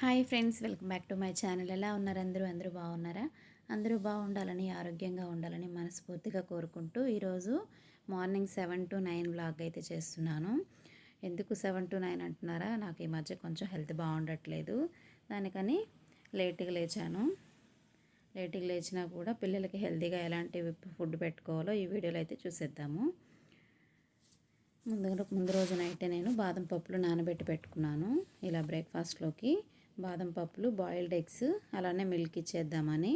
Hi friends welcome back to my channel. ఎలా ఉన్నారు అందరూ? అందరూ బాగున్నారా? అందరూ బాగుండాలని ఆరోగ్యంగా ఉండాలని మనస్ఫూర్తిగా కోరుకుంటూ ఈరోజు morning seven to nine blog అయితే చేస్తున్నాను. ఎందుకు సెవెన్ టు నైన్ అంటున్నారా? నాకు ఈ మధ్య కొంచెం హెల్త్ బాగుండట్లేదు. దానికని లేట్గా లేచాను. లేట్గా లేచినా కూడా పిల్లలకి హెల్తీగా ఎలాంటి ఫుడ్ పెట్టుకోవాలో ఈ వీడియోలో అయితే చూసేద్దాము. ముందు ముందు రోజు నైట్ నేను బాదం పప్పులు నానబెట్టి పెట్టుకున్నాను. ఇలా బ్రేక్ఫాస్ట్లోకి బాదం పప్పులు బాయిల్డ్ ఎగ్స్ అలానే మిల్క్ ఇచ్చేద్దామని.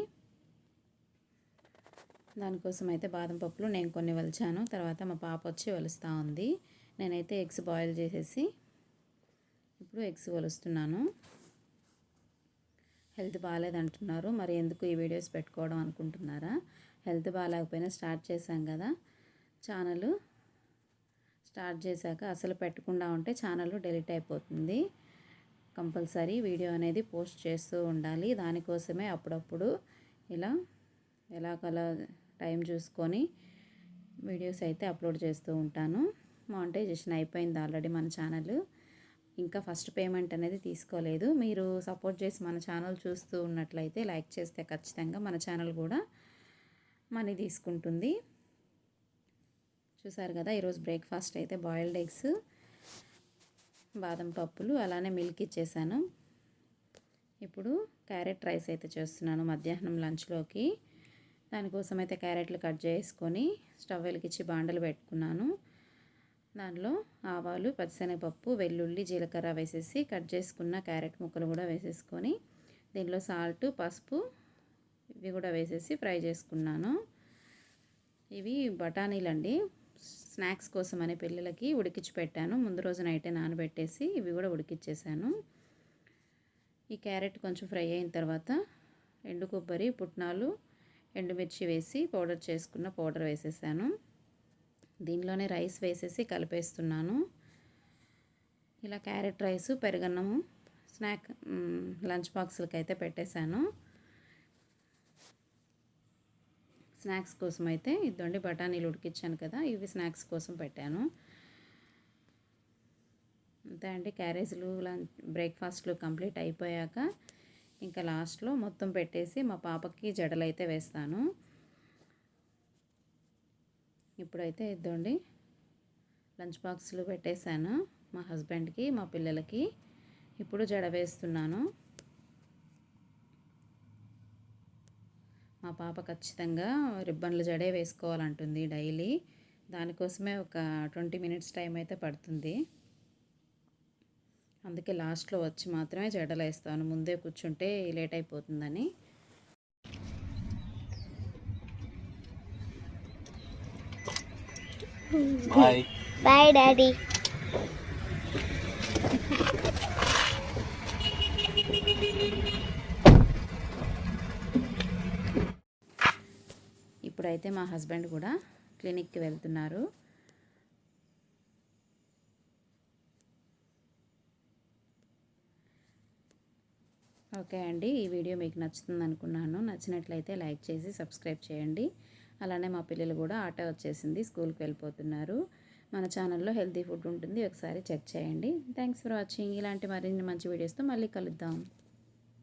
దానికోసం అయితే బాదం పప్పులు నేను కొన్ని వలిచాను తర్వాత మా పాప వచ్చి వలుస్తూ ఉంది. నేనైతే ఎగ్స్ బాయిల్ చేసేసి ఇప్పుడు ఎగ్స్ వలుస్తున్నాను. హెల్త్ బాగాలేదంటున్నారు మరి ఎందుకు ఈ వీడియోస్ పెట్టుకోవడం అనుకుంటున్నారా? హెల్త్ బాగాలేకపోయినా స్టార్ట్ చేశాం కదా ఛానల్. స్టార్ట్ చేశాక అసలు పెట్టకుండా ఉంటే ఛానల్ డెలీట్ అయిపోతుంది. కంపల్సరీ వీడియో అనేది పోస్ట్ చేస్తూ ఉండాలి. దానికోసమే అప్పుడప్పుడు ఇలా ఎలాగలా టైం చూసుకొని వీడియోస్ అయితే అప్లోడ్ చేస్తూ ఉంటాను. మానిటైజేషన్ అయిపోయింది ఆల్రెడీ మన ఛానల్. ఇంకా ఫస్ట్ పేమెంట్ అనేది తీసుకోలేదు. మీరు సపోర్ట్ చేసి మన ఛానల్ చూస్తూ ఉన్నట్లయితే లైక్ చేస్తే ఖచ్చితంగా మన ఛానల్ కూడా మనీ తీసుకుంటుంది. చూసారు కదా ఈరోజు బ్రేక్ఫాస్ట్ అయితే బాయిల్డ్ ఎగ్స్. బాదం పప్పులు అలానే మిల్క్ ఇచ్చేసాను. ఇప్పుడు క్యారెట్ రైస్ అయితే చేస్తున్నాను మధ్యాహ్నం లంచ్లోకి దానికోసం అయితే క్యారెట్లు కట్ చేసుకొని స్టవ్ వెలిగించి బాండలు పెట్టుకున్నాను. దానిలో ఆవాలు పచ్చిశనగపప్పు వెల్లుల్లి జీలకర్ర వేసేసి కట్ చేసుకున్న క్యారెట్ ముక్కలు కూడా వేసేసుకొని దీనిలో సాల్ట్ పసుపు ఇవి కూడా వేసేసి ఫ్రై చేసుకున్నాను. ఇవి బఠానీలండి. స్నాక్స్ కోసం అనే పిల్లలకి ఉడికించి పెట్టాను. ముందు రోజు నైటే నానబెట్టేసి ఇవి కూడా ఉడికిచ్చేసాను. ఈ క్యారెట్ కొంచెం ఫ్రై అయిన తర్వాత ఎండు కొబ్బరి పుట్నాలు ఎండుమిర్చి వేసి పౌడర్ చేసుకున్న పౌడర్ వేసేసాను. దీనిలోనే రైస్ వేసేసి కలిపేస్తున్నాను. ఇలా క్యారెట్ రైస్ పెరగన్నము స్నాక్ లంచ్ బాక్సులకి అయితే పెట్టేశాను. స్నాక్స్ కోసం అయితే ఇద్దండి బఠానీలు ఉడికిచ్చాను కదా ఇవి స్నాక్స్ కోసం పెట్టాను. అంతే అండి క్యారేజీలు లంచ్ బ్రేక్ఫాస్ట్లు కంప్లీట్ అయిపోయాక ఇంకా లాస్ట్లో మొత్తం పెట్టేసి మా పాపకి జడలు అయితే వేస్తాను. ఇప్పుడైతే ఇద్దండి లంచ్ బాక్స్లు పెట్టేశాను మా హస్బెండ్కి మా పిల్లలకి. ఇప్పుడు జడ వేస్తున్నాను. మా పాప ఖచ్చితంగా రిబ్బన్లు జడే వేసుకోవాలంటుంది డైలీ. దానికోసమే ఒక ట్వంటీ మినిట్స్ టైం అయితే పడుతుంది. అందుకే లాస్ట్లో వచ్చి మాత్రమే జడలు వేస్తాను ముందే కూర్చుంటే లేట్ అయిపోతుందని. బాయ్ డాడీ ఇప్పుడైతే మా హస్బెండ్ కూడా క్లినిక్కి వెళ్తున్నారు. ఓకే అండి ఈ వీడియో మీకు నచ్చుతుంది అనుకున్నాను నచ్చినట్లయితే లైక్ చేసి సబ్స్క్రైబ్ చేయండి. అలానే మా పిల్లలు కూడా ఆటో వచ్చేసింది స్కూల్కి వెళ్ళిపోతున్నారు. మన ఛానల్లో హెల్తీ ఫుడ్ ఉంటుంది ఒకసారి చెక్ చేయండి. Thanks for watching. ఇలాంటి మరిన్ని మంచి వీడియోస్తో మళ్ళీ కలుద్దాం.